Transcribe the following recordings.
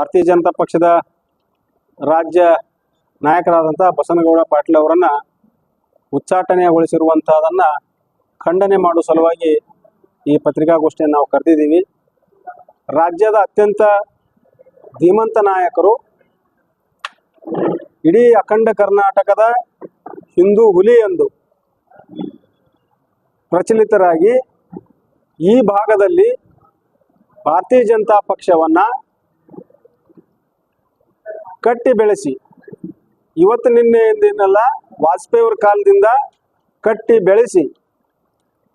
ಭಾರತೀಯ ಜನತಾ ಪಕ್ಷದ ರಾಜ್ಯ ನಾಯಕರಾದಂಥ ಬಸನಗೌಡ ಪಾಟೀಲ್ ಅವರನ್ನು ಉಚ್ಚಾಟನೆಗೊಳಿಸಿರುವಂಥದ್ದನ್ನು ಖಂಡನೆ ಮಾಡುವ ಸಲುವಾಗಿ ಈ ಪತ್ರಿಕಾಗೋಷ್ಠಿಯನ್ನು ನಾವು ಕರೆದಿದ್ದೀವಿ. ರಾಜ್ಯದ ಅತ್ಯಂತ ಧೀಮಂತ ನಾಯಕರು ಇಡೀ ಅಖಂಡ ಕರ್ನಾಟಕದ ಹಿಂದೂ ಹುಲಿ ಎಂದು ಪ್ರಚಲಿತರಾಗಿ ಈ ಭಾಗದಲ್ಲಿ ಭಾರತೀಯ ಜನತಾ ಪಕ್ಷವನ್ನ ಕಟ್ಟಿ ಬೆಳೆಸಿ ಇವತ್ತು ನಿನ್ನೆ ಎಂದಿನಲ್ಲ ಅವ್ರ ಕಾಲದಿಂದ ಕಟ್ಟಿ ಬೆಳೆಸಿ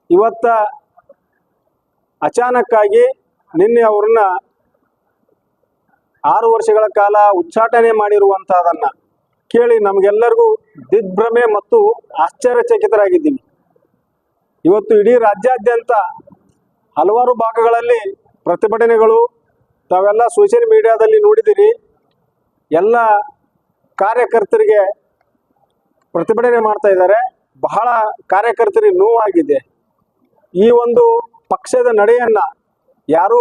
ಇವತ್ತ ಅಚಾನಕ್ಕಾಗಿ ನಿನ್ನೆ ಅವ್ರನ್ನ ಆರು ವರ್ಷಗಳ ಕಾಲ ಉಚ್ಚಾಟನೆ ಮಾಡಿರುವಂತಹದನ್ನ ಕೇಳಿ ನಮಗೆಲ್ಲರಿಗೂ ದಿಗ್ಭ್ರಮೆ ಮತ್ತು ಆಶ್ಚರ್ಯಚಕಿತರಾಗಿದ್ದೀವಿ ಇವತ್ತು ಇಡೀ ರಾಜ್ಯಾದ್ಯಂತ ಹಲವಾರು ಭಾಗಗಳಲ್ಲಿ ಪ್ರತಿಭಟನೆಗಳು ತಾವೆಲ್ಲ ಸೋಷಿಯಲ್ ಮೀಡಿಯಾದಲ್ಲಿ ನೋಡಿದಿರಿ. ಎಲ್ಲ ಕಾರ್ಯಕರ್ತರಿಗೆ ಪ್ರತಿಭಟನೆ ಮಾಡ್ತಾ ಇದ್ದಾರೆ. ಬಹಳ ಕಾರ್ಯಕರ್ತರಿಗೆ ನೋವಾಗಿದೆ. ಈ ಒಂದು ಪಕ್ಷದ ನಡೆಯನ್ನ ಯಾರೂ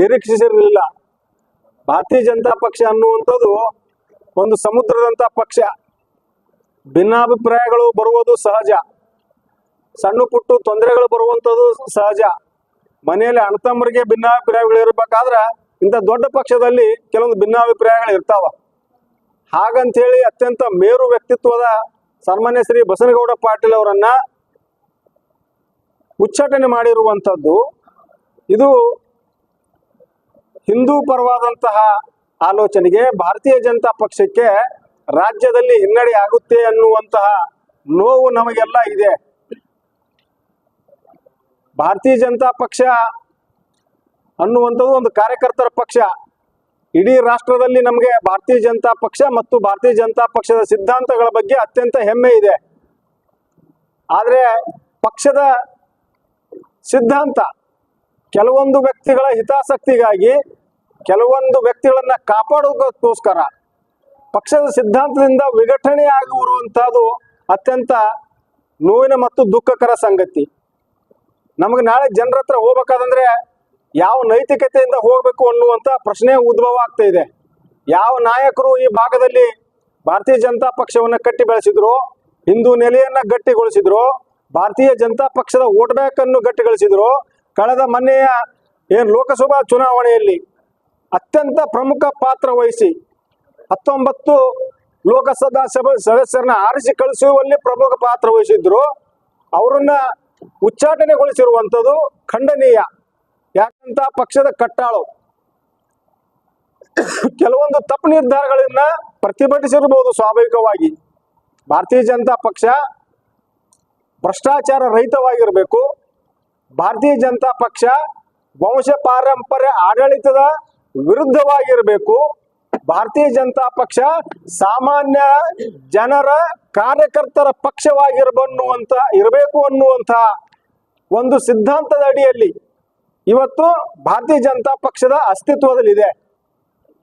ನಿರೀಕ್ಷಿಸಿರಲಿಲ್ಲ. ಭಾರತೀಯ ಜನತಾ ಪಕ್ಷ ಅನ್ನುವಂಥದ್ದು ಒಂದು ಸಮುದ್ರದಂಥ ಪಕ್ಷ. ಭಿನ್ನಾಭಿಪ್ರಾಯಗಳು ಬರುವುದು ಸಹಜ. ಸಣ್ಣ ಪುಟ್ಟು ತೊಂದರೆಗಳು ಬರುವಂಥದ್ದು ಸಹಜ. ಮನೆಯಲ್ಲಿ ಅಣ್ಣತಮ್ಮರಿಗೆ ಭಿನ್ನಾಭಿಪ್ರಾಯಗಳು ಇರಬೇಕಾದ್ರೆ ಇಂಥ ದೊಡ್ಡ ಪಕ್ಷದಲ್ಲಿ ಕೆಲವೊಂದು ಭಿನ್ನಾಭಿಪ್ರಾಯಗಳು ಇರ್ತಾವ. ಹಾಗಂತೇಳಿ ಅತ್ಯಂತ ಮೇರು ವ್ಯಕ್ತಿತ್ವದ ಸನ್ಮಾನ್ಯ ಶ್ರೀ ಬಸನಗೌಡ ಪಾಟೀಲ್ ಅವರನ್ನ ಉಚ್ಚಾಟನೆ ಮಾಡಿರುವಂಥದ್ದು. ಇದು ಹಿಂದೂ ಪರವಾದಂತಹ ಆಲೋಚನೆಗೆ ಭಾರತೀಯ ಜನತಾ ಪಕ್ಷಕ್ಕೆ ರಾಜ್ಯದಲ್ಲಿ ಹಿನ್ನಡೆ ಆಗುತ್ತೆ ಅನ್ನುವಂತಹ ನೋವು ನಮಗೆಲ್ಲ ಇದೆ. ಭಾರತೀಯ ಜನತಾ ಪಕ್ಷ ಅನ್ನುವಂಥದ್ದು ಒಂದು ಕಾರ್ಯಕರ್ತರ ಪಕ್ಷ. ಇಡೀ ರಾಷ್ಟ್ರದಲ್ಲಿ ನಮಗೆ ಭಾರತೀಯ ಜನತಾ ಪಕ್ಷ ಮತ್ತು ಭಾರತೀಯ ಜನತಾ ಪಕ್ಷದ ಸಿದ್ಧಾಂತಗಳ ಬಗ್ಗೆ ಅತ್ಯಂತ ಹೆಮ್ಮೆ ಇದೆ. ಆದರೆ ಪಕ್ಷದ ಸಿದ್ಧಾಂತ ಕೆಲವೊಂದು ವ್ಯಕ್ತಿಗಳ ಹಿತಾಸಕ್ತಿಗಾಗಿ ಕೆಲವೊಂದು ವ್ಯಕ್ತಿಗಳನ್ನ ಕಾಪಾಡೋದಕ್ಕೋಸ್ಕರ ಪಕ್ಷದ ಸಿದ್ಧಾಂತದಿಂದ ವಿಘಟನೆ ಆಗಿರುವಂಥದ್ದು ಅತ್ಯಂತ ನೋವಿನ ಮತ್ತು ದುಃಖಕರ ಸಂಗತಿ. ನಮಗೆ ನಾಳೆ ಜನರ ಹತ್ರ ಹೋಗ್ಬೇಕಾದಂದ್ರೆ ಯಾವ ನೈತಿಕತೆಯಿಂದ ಹೋಗಬೇಕು ಅನ್ನುವಂಥ ಪ್ರಶ್ನೆ ಉದ್ಭವ ಆಗ್ತಾ ಇದೆ. ಯಾವ ನಾಯಕರು ಈ ಭಾಗದಲ್ಲಿ ಭಾರತೀಯ ಜನತಾ ಪಕ್ಷವನ್ನು ಕಟ್ಟಿ ಬೆಳೆಸಿದ್ರು, ಹಿಂದೂ ನೆಲೆಯನ್ನ ಗಟ್ಟಿಗೊಳಿಸಿದ್ರು, ಭಾರತೀಯ ಜನತಾ ಪಕ್ಷದ ವೋಟ್ ಬ್ಯಾಂಕ್ ಅನ್ನು ಗಟ್ಟಿಗೊಳಿಸಿದ್ರು, ಕಳೆದ ಮೊನ್ನೆಯ ಏನು ಲೋಕಸಭಾ ಚುನಾವಣೆಯಲ್ಲಿ ಅತ್ಯಂತ ಪ್ರಮುಖ ಪಾತ್ರ ವಹಿಸಿ ಹತ್ತೊಂಬತ್ತು ಲೋಕಸಭಾ ಸಭೆ ಸದಸ್ಯರನ್ನ ಆರಿಸಿ ಕಳಿಸುವಲ್ಲಿ ಪ್ರಮುಖ ಪಾತ್ರ ವಹಿಸಿದ್ರು, ಅವರನ್ನ ಉಚ್ಚಾಟನೆಗೊಳಿಸಿರುವಂಥದ್ದು ಖಂಡನೀಯ. ಯಾಕಂತ ಪಕ್ಷದ ಕಟ್ಟಾಳು. ಕೆಲವೊಂದು ತಪ್ಪು ನಿರ್ಧಾರಗಳನ್ನ ಪ್ರತಿಭಟಿಸಿರಬಹುದು ಸ್ವಾಭಾವಿಕವಾಗಿ. ಭಾರತೀಯ ಜನತಾ ಪಕ್ಷ ಭ್ರಷ್ಟಾಚಾರ ರಹಿತವಾಗಿರಬೇಕು. ಭಾರತೀಯ ಜನತಾ ಪಕ್ಷ ವಂಶ ಪಾರಂಪರ್ಯ ಆಡಳಿತದ ವಿರುದ್ಧವಾಗಿರಬೇಕು. ಭಾರತೀಯ ಜನತಾ ಪಕ್ಷ ಸಾಮಾನ್ಯ ಜನರ ಕಾರ್ಯಕರ್ತರ ಪಕ್ಷವಾಗಿರಬನ್ನುವಂತ, ಇರಬೇಕು ಅನ್ನುವಂಥ ಒಂದು ಸಿದ್ಧಾಂತದ ಅಡಿಯಲ್ಲಿ ಇವತ್ತು ಭಾರತೀಯ ಜನತಾ ಪಕ್ಷದ ಅಸ್ತಿತ್ವದಲ್ಲಿದೆ.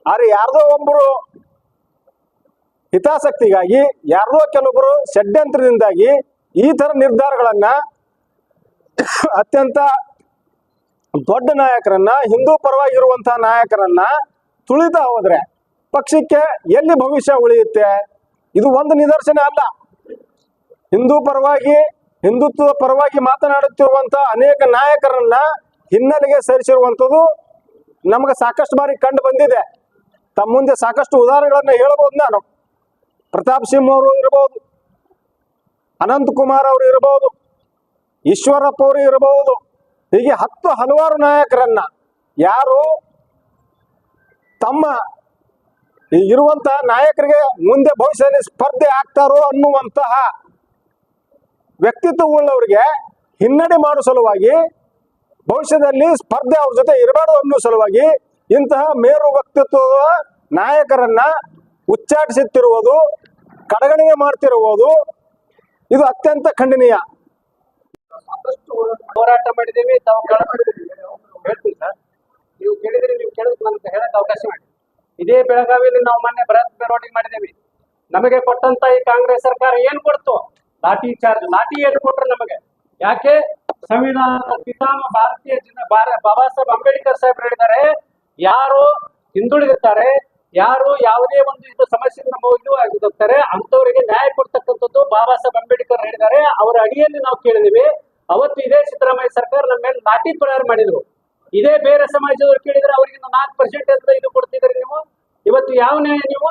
ಆದರೆ ಯಾರ್ದೋ ಒಬ್ಬರು ಹಿತಾಸಕ್ತಿಗಾಗಿ, ಯಾರ್ದೋ ಕೆಲವೊಬ್ಬರು ಷಡ್ಯಂತ್ರದಿಂದಾಗಿ ಈ ಥರ ನಿರ್ಧಾರಗಳನ್ನ ಅತ್ಯಂತ ದೊಡ್ಡ ನಾಯಕರನ್ನ, ಹಿಂದೂ ಪರವಾಗಿರುವಂತಹ ನಾಯಕರನ್ನ ತುಳಿತಾ ಹೋದ್ರೆ ಪಕ್ಷಕ್ಕೆ ಎಲ್ಲಿ ಭವಿಷ್ಯ ಉಳಿಯುತ್ತೆ? ಇದು ಒಂದು ನಿದರ್ಶನ ಅಲ್ಲ. ಹಿಂದೂ ಪರವಾಗಿ, ಹಿಂದುತ್ವದ ಪರವಾಗಿ ಮಾತನಾಡುತ್ತಿರುವಂತಹ ಅನೇಕ ನಾಯಕರನ್ನ ಹಿನ್ನೆಲೆಗೆ ಸೇರಿಸಿರುವಂಥದ್ದು ನಮಗೆ ಸಾಕಷ್ಟು ಬಾರಿ ಕಂಡು ಬಂದಿದೆ. ತಮ್ಮ ಮುಂದೆ ಸಾಕಷ್ಟು ಉದಾಹರಣೆಗಳನ್ನು ಹೇಳಬಹುದು ನಾನು. ಪ್ರತಾಪ್ ಸಿಂಹ ಅವರು ಇರಬಹುದು ಅನಂತ್ ಕುಮಾರ್ ಅವರು ಇರಬಹುದು ಈಶ್ವರಪ್ಪ ಅವರು ಇರಬಹುದು ಹೀಗೆ ಹತ್ತು ಹಲವಾರು ನಾಯಕರನ್ನ ಯಾರು ತಮ್ಮ ಇರುವಂತಹ ನಾಯಕರಿಗೆ ಮುಂದೆ ಭವಿಷ್ಯದಲ್ಲಿ ಸ್ಪರ್ಧೆ ಆಗ್ತಾರೋ ಅನ್ನುವಂತಹ ವ್ಯಕ್ತಿತ್ವವುಳ್ಳವರಿಗೆ ಹಿನ್ನಡೆ ಮಾಡುವ ಸಲುವಾಗಿ ಭವಿಷ್ಯದಲ್ಲಿ ಸ್ಪರ್ಧೆ ಅವ್ರ ಜೊತೆ ಇರಬಾರ್ದು ಅನ್ನೋ ಸಲುವಾಗಿ ಇಂತಹ ಮೇರು ವ್ಯಕ್ತಿತ್ವದ ನಾಯಕರನ್ನ ಉಚ್ಚಾಟಿಸುತ್ತಿರುವುದು ಕಡೆಗಣನೆ ಮಾಡ್ತಿರುವುದು ಇದು ಅತ್ಯಂತ ಖಂಡನೀಯ. ಹೋರಾಟ ಮಾಡಿದ್ದೀವಿ, ತಾವು ಸರ್. ನೀವು ಕೇಳಿದ್ರೆ ನೀವು ಕೇಳಿದ್ರೆ ನಮ್ಗೆ ಹೇಳಕ್ ಅವಕಾಶ ಮಾಡಿ. ಇದೇ ಬೆಳಗಾವಿಯಲ್ಲಿ ನಾವು ಮೊನ್ನೆ ಬೃಹತ್ ಮೆರವಣಿಗೆ ಮಾಡಿದ್ದೀವಿ. ನಮಗೆ ಕೊಟ್ಟಂತ ಈ ಕಾಂಗ್ರೆಸ್ ಸರ್ಕಾರ ಏನ್ ಕೊಡ್ತು? ಲಾಠಿ ಚಾರ್ಜ್, ಲಾಠಿ ಏನು ಕೊಟ್ರು ನಮಗೆ? ಯಾಕೆ? ಸಂವಿಧಾನದ ಪಿತಾಮ ಭಾರತೀಯ ಜನ ಬಾಬಾ ಸಾಹೇಬ್ ಅಂಬೇಡ್ಕರ್ ಸಾಹೇಬ್ ಹೇಳಿದ್ದಾರೆ, ಯಾರು ಹಿಂದುಳಿದಿರ್ತಾರೆ, ಯಾರು ಯಾವುದೇ ಒಂದು ಇದು ಸಮಸ್ಯೆ ನಮ್ಮ ಇದು ಆಗಿರ್ತಾರೆ ಅಂತವರಿಗೆ ನ್ಯಾಯ ಕೊಡ್ತಕ್ಕಂಥದ್ದು ಬಾಬಾ ಸಾಹೇಬ್ ಅಂಬೇಡ್ಕರ್ ಹೇಳಿದ್ದಾರೆ. ಅವರ ಅಡಿಯಲ್ಲಿ ನಾವು ಕೇಳಿದಿವಿ ಅವತ್ತು ಇದೇ ಸಿದ್ದರಾಮಯ್ಯ ಸರ್ಕಾರ ನಮ್ಮ ಮೇಲೆ ಲಾಠಿ ಪ್ರಹಾರ ಮಾಡಿದ್ರು. ಇದೇ ಬೇರೆ ಸಮಾಜದವ್ರು ಕೇಳಿದ್ರೆ ಅವರಿಗೆ ನಾಲ್ಕು ಪರ್ಸೆಂಟ್ ಅಂತ ಇದು ಕೊಡ್ತಿದ್ರಿ ನೀವು? ಇವತ್ತು ಯಾವ ನ್ಯಾಯ ನೀವು?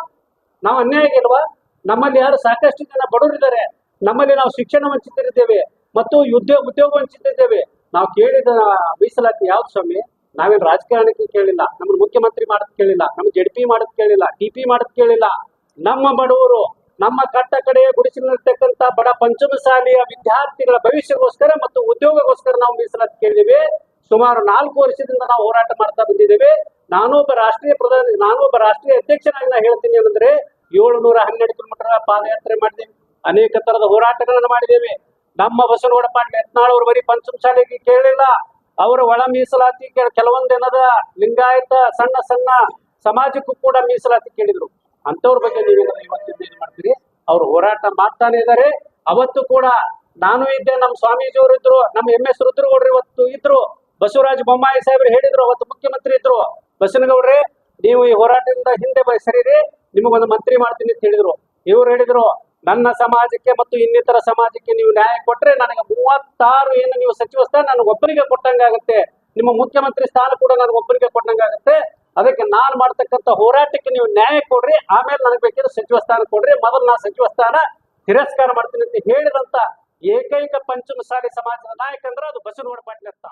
ನಾವು ಅನ್ಯಾಯ ಇಲ್ವಾ ನಮ್ಮಲ್ಲಿ ಯಾರು ಸಾಕಷ್ಟು ಜನ ಬಡವರಿದ್ದಾರೆ, ನಮ್ಮಲ್ಲಿ ನಾವು ಶಿಕ್ಷಣ ವಂಚಿತರಿದ್ದೇವೆ. ಮತ್ತು ಉದ್ಯೋಗ ಉದ್ಯೋಗ ಚಿಂತಿದ್ದೇವೆ. ನಾವು ಕೇಳಿದ ಮೀಸಲಾತಿ ಯಾವ್ದು ಸ್ವಾಮಿ? ನಾವೇನು ರಾಜಕಾರಣಕ್ಕೆ ಕೇಳಿಲ್ಲ. ನಮ್ಮನ್ನು ಮುಖ್ಯಮಂತ್ರಿ ಮಾಡೋದ್ ಕೇಳಿಲ್ಲ. ನಮ್ಮ ಜೆಡ್ ಪಿ ಮಾಡೋದ್ ಕೇಳಿಲ್ಲ. ಟಿ ಪಿ ಮಾಡೋದ್ ಕೇಳಿಲ್ಲ. ನಮ್ಮ ಬಡವರು, ನಮ್ಮ ಕಟ್ಟ ಕಡೆಯ ಗುಡಿಸಿಲಿರ್ತಕ್ಕಂಥ ಬಡ ಪಂಚಮಸಾಲಿಯ ವಿದ್ಯಾರ್ಥಿಗಳ ಭವಿಷ್ಯಕ್ಕೋಸ್ಕರ ಮತ್ತು ಉದ್ಯೋಗಕ್ಕೋಸ್ಕರ ನಾವು ಮೀಸಲಾತಿ ಕೇಳಿದ್ದೇವೆ. ಸುಮಾರು ನಾಲ್ಕು ವರ್ಷದಿಂದ ನಾವು ಹೋರಾಟ ಮಾಡ್ತಾ ಬಂದಿದ್ದೇವೆ. ನಾನು ಒಬ್ಬ ರಾಷ್ಟ್ರೀಯ ಪ್ರಧಾನ, ನಾನು ಒಬ್ಬ ರಾಷ್ಟ್ರೀಯ ಅಧ್ಯಕ್ಷನಾಗಿ ನಾನು ಹೇಳ್ತೀನಿ ಏನಂದ್ರೆ, ಏಳುನೂರ ಹನ್ನೆರಡು ಕಿಲೋಮೀಟರ್ ಪಾದಯಾತ್ರೆ ಮಾಡಿದ್ದೇವೆ. ಅನೇಕ ತರದ ಹೋರಾಟಗಳನ್ನು ಮಾಡಿದ್ದೇವೆ. ನಮ್ಮ ಬಸವನಗೌಡ ಪಾಟೀಲ್ ಯತ್ನಾಳ್ ಅವರು ಬರೀ ಪಂಚಮಸಾಲಿಗೆ ಕೇಳಿಲ್ಲ. ಅವರ ಒಳ ಮೀಸಲಾತಿ ಕೆಲವೊಂದೇನದ ಲಿಂಗಾಯತ, ಸಣ್ಣ ಸಣ್ಣ ಸಮಾಜಕ್ಕೂ ಕೂಡ ಮೀಸಲಾತಿ ಕೇಳಿದ್ರು. ಅಂತವ್ರ ಬಗ್ಗೆ ನೀವೇನಾದ್ರು ಇವತ್ತಿಂದ ಏನ್ ಮಾಡ್ತೀರಿ? ಅವ್ರು ಹೋರಾಟ ಮಾಡ್ತಾನೆ ಇದ್ದಾರೆ ಅವತ್ತು ಕೂಡ ನಾನು ಇದ್ದೆ ನಮ್ಮ ಸ್ವಾಮೀಜಿಯವರು ಇದ್ರು ನಮ್ಮ ಎಂ ಎಸ್ ರುದ್ರಗೌಡ್ರು ಇವತ್ತು ಇದ್ರು. ಬಸವರಾಜ ಬೊಮ್ಮಾಯಿ ಸಾಹೇಬ್ರು ಹೇಳಿದ್ರು, ಅವತ್ತು ಮುಖ್ಯಮಂತ್ರಿ ಇದ್ರು. ಬಸನಗೌಡ್ರೆ, ನೀವು ಈ ಹೋರಾಟದಿಂದ ಹಿಂದೆ ಬ- ಸರಿರಿ, ನಿಮಗೊಂದು ಮಂತ್ರಿ ಮಾಡ್ತೀನಿ ಅಂತ ಹೇಳಿದ್ರು. ಇವ್ರು ಹೇಳಿದ್ರು ನನ್ನ ಸಮಾಜಕ್ಕೆ ಮತ್ತು ಇನ್ನಿತರ ಸಮಾಜಕ್ಕೆ ನೀವು ನ್ಯಾಯ ಕೊಟ್ಟರೆ ನನಗೆ ಮೂವತ್ತಾರು ಏನು ನೀವು ಸಚಿವ ಸ್ಥಾನ ನನಗೆ ಒಬ್ಬರಿಗೆ ಕೊಟ್ಟಂಗಾಗುತ್ತೆ. ನಿಮ್ಮ ಮುಖ್ಯಮಂತ್ರಿ ಸ್ಥಾನ ಕೂಡ ನನಗೆ ಒಬ್ಬರಿಗೆ ಕೊಟ್ಟಂಗಾಗುತ್ತೆ. ಅದಕ್ಕೆ ನಾನು ಮಾಡ್ತಕ್ಕಂಥ ಹೋರಾಟಕ್ಕೆ ನೀವು ನ್ಯಾಯ ಕೊಡ್ರಿ, ಆಮೇಲೆ ನನಗೆ ಬೇಕಿದ್ರೆ ಸಚಿವ ಸ್ಥಾನ ಕೊಡ್ರಿ. ಮೊದಲು ನಾನು ಸಚಿವ ಸ್ಥಾನ ತಿರಸ್ಕಾರ ಮಾಡ್ತೀನಿ ಅಂತ ಹೇಳಿದಂತ ಏಕೈಕ ಪಂಚಮಸಾಲಿ ಸಮಾಜದ ನಾಯಕ ಅಂದ್ರೆ ಅದು ಬಸವನಗೌಡ ಪಾಟೀಲ್ ಅಂತ.